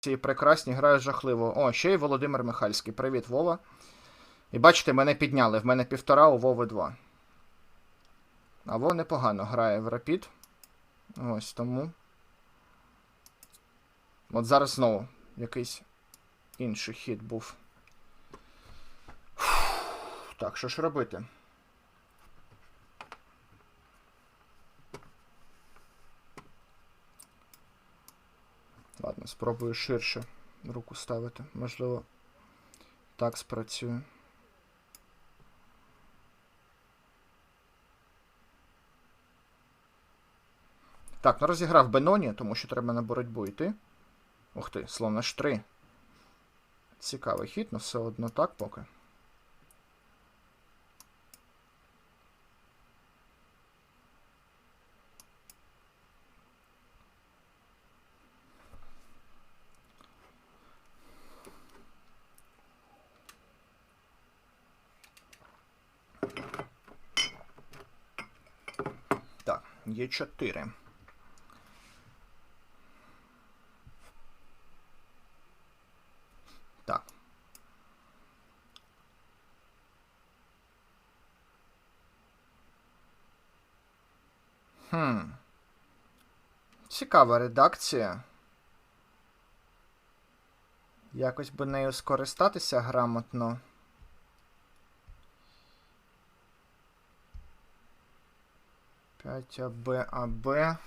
ці прекрасні грають жахливо. О, ще й Володимир Михальський. Привіт, Вова. І бачите, мене підняли. В мене півтора, у Вови два. А Вова непогано грає в Рапід. Ось тому. От зараз знову якийсь інший хід був. Фух, Так, що ж робити? Ладно, спробую ширше руку ставити. Можливо, так спрацює. Так, ну розіграв Беноні, тому що треба на боротьбу йти. Ух ти, словно ж 3. Цікавий хід, але все одно так поки. Так, є 4. Так. Хм. Цікава редакція. Якось би нею скористатися грамотно. 5 АБ, АБ.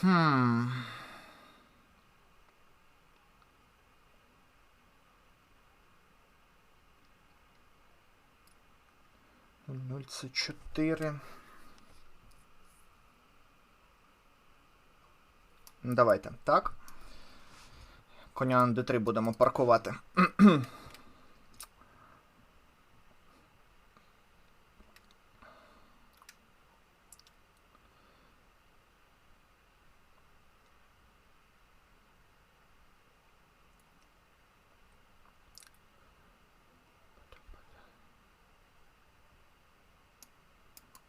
Хм. Ноль С четыре. Давайте так. Коня на d3 будемо паркувати.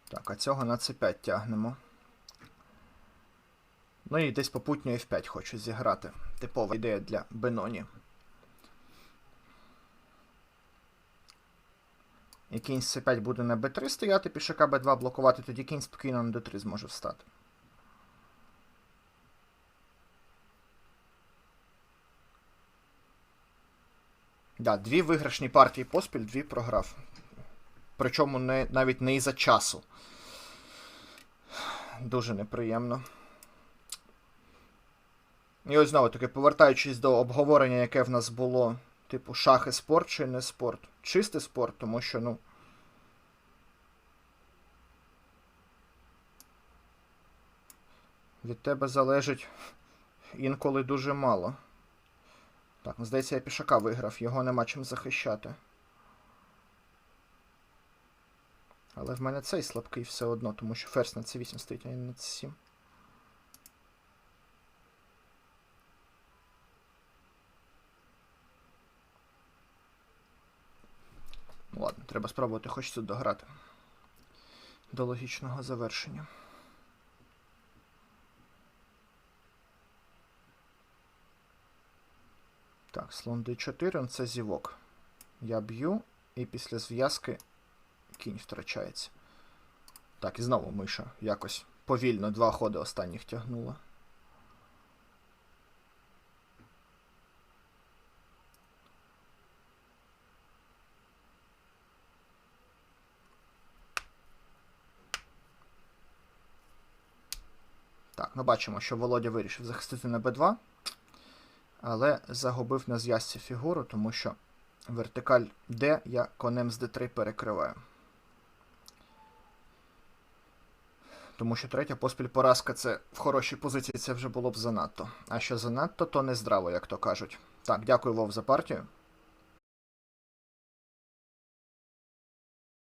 Так, а цього на c5 тягнемо. Ну і десь попутньо F5 хочу зіграти. Типова ідея для Беноні. І кінь з c5 буде на b3 стояти, пішака b2 блокувати, тоді кінь спокійно на d3 зможе встати. Да, дві виграшні партії поспіль, дві програв. Причому не, навіть не із-за часу. Дуже неприємно. І ось знову таки, повертаючись до обговорення, яке в нас було, типу, шахи спорт чи не спорт. Чистий спорт, тому що, ну. Від тебе залежить інколи дуже мало. Так, ну здається, я пішака виграв, його нема чим захищати. Але в мене цей слабкий все одно, тому що ферзь на c8 стоїть, а не на c7. Ладно, треба спробувати хоч тут дограти. До логічного завершення. Так, слон d4, це зівок. Я б'ю, і після зв'язки кінь втрачається. Так, і знову миша якось повільно два ходи останніх тягнула. Ну бачимо, що Володя вирішив захистити на b2, але загубив на зв'язці фігуру, тому що вертикаль D я конем з d3 перекриваю. Тому що третя поспіль поразка це в хорошій позиції це вже було б занадто. А що занадто, то не здраво, як то кажуть. Так, дякую Вов за партію.